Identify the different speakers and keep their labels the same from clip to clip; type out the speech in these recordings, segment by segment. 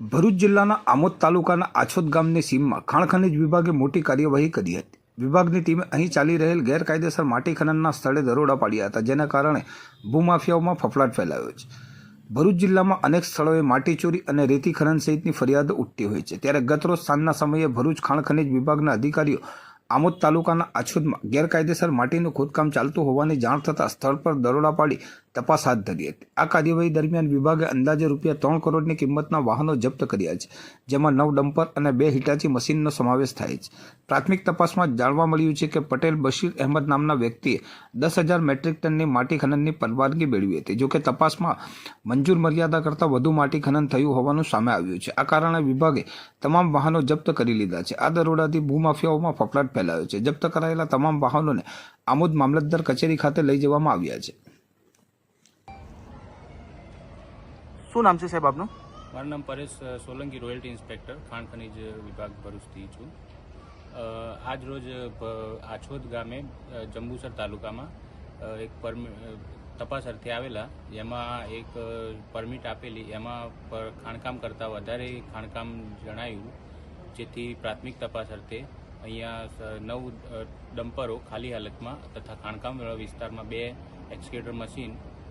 Speaker 1: ભરૂચ જિલ્લાના આમોદ તાલુકાના આછોદ ગામની સીમમાં ખાણ ખનીજ વિભાગે મોટી કાર્યવાહી કરી હતી. વિભાગની ટીમે અહીં ચાલી રહેલ ગેરકાયદેસર માટી ખનનના સ્થળે દરોડા પાડ્યા હતા, જેના કારણે ભૂમાફિયાઓમાં ફફડાટ ફેલાયો છે. ભરૂચ જિલ્લામાં અનેક સ્થળોએ માટી ચોરી અને રેતી ખનન સહિતની ફરિયાદો ઉઠતી હોય છે. ત્યારે ગતરોજ સાંજના સમયે ભરૂચ ખાણ ખનીજ વિભાગના અધિકારીઓ આમોદ તાલુકાના આછોદમાં ગેરકાયદેસર માટીનું ખોદકામ ચાલતું હોવાની જાણ થતાં સ્થળ પર દરોડા પાડી તપાસ હાથ ધરી હતી. આ કાર્યવાહી દરમિયાન વિભાગે અંદાજે રૂપિયા ત્રણ કરોડની કિંમતના વાહનો જપ્ત કર્યા છે, જેમાં નવ ડમ્પર અને બે હિટાચી મશીનનો સમાવેશ થાય છે. પ્રાથમિક તપાસમાં જાણવા મળ્યું છે કે પટેલ બશીર અહેમદ નામના વ્યક્તિએ દસ હજાર મેટ્રિક ટનની માટી ખનનની પરવાનગી મેળવી હતી. જોકે તપાસમાં મંજૂર મર્યાદા કરતાં વધુ માટી ખનન થયું હોવાનું સામે આવ્યું છે. આ કારણે વિભાગે તમામ વાહનો જપ્ત કરી લીધા છે. આ દરોડાથી ભૂમાફિયાઓમાં ફફડાટ ફેલાયો છે. જપ્ત કરાયેલા તમામ વાહનોને આમોદ મામલતદાર કચેરી ખાતે લઈ જવામાં આવ્યા છે.
Speaker 2: શું નામ છે સાહેબ આપનું?
Speaker 3: મારું નામ પરેશ સોલંકી રોયલ્ટી ઇન્સ્પેક્ટર, ખાણ ખનીજ વિભાગ ભરૂચથી છું. આજ રોજ આછોદ ગામે જંબુસર તાલુકામાં એક તપાસ અર્થે આવેલા, જેમાં એક પરમિટ આપેલી, એમાં ખાણકામ કરતાં વધારે ખાણકામ જણાયું, જેથી પ્રાથમિક તપાસ અર્થે અહીંયા નવ ડમ્પરો ખાલી હાલતમાં તથા ખાણકામ વિસ્તારમાં બે એક્સકેટર મશીન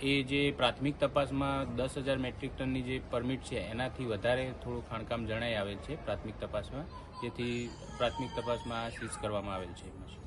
Speaker 3: એ જે પ્રાથમિક તપાસમાં દસ હજાર મેટ્રિક ટનની જે પરમિટ છે, એનાથી વધારે થોડું ખાણકામ જણાઈ આવેલ છે પ્રાથમિક તપાસમાં, જેથી પ્રાથમિક તપાસમાં સીઝ કરવામાં આવેલ છે.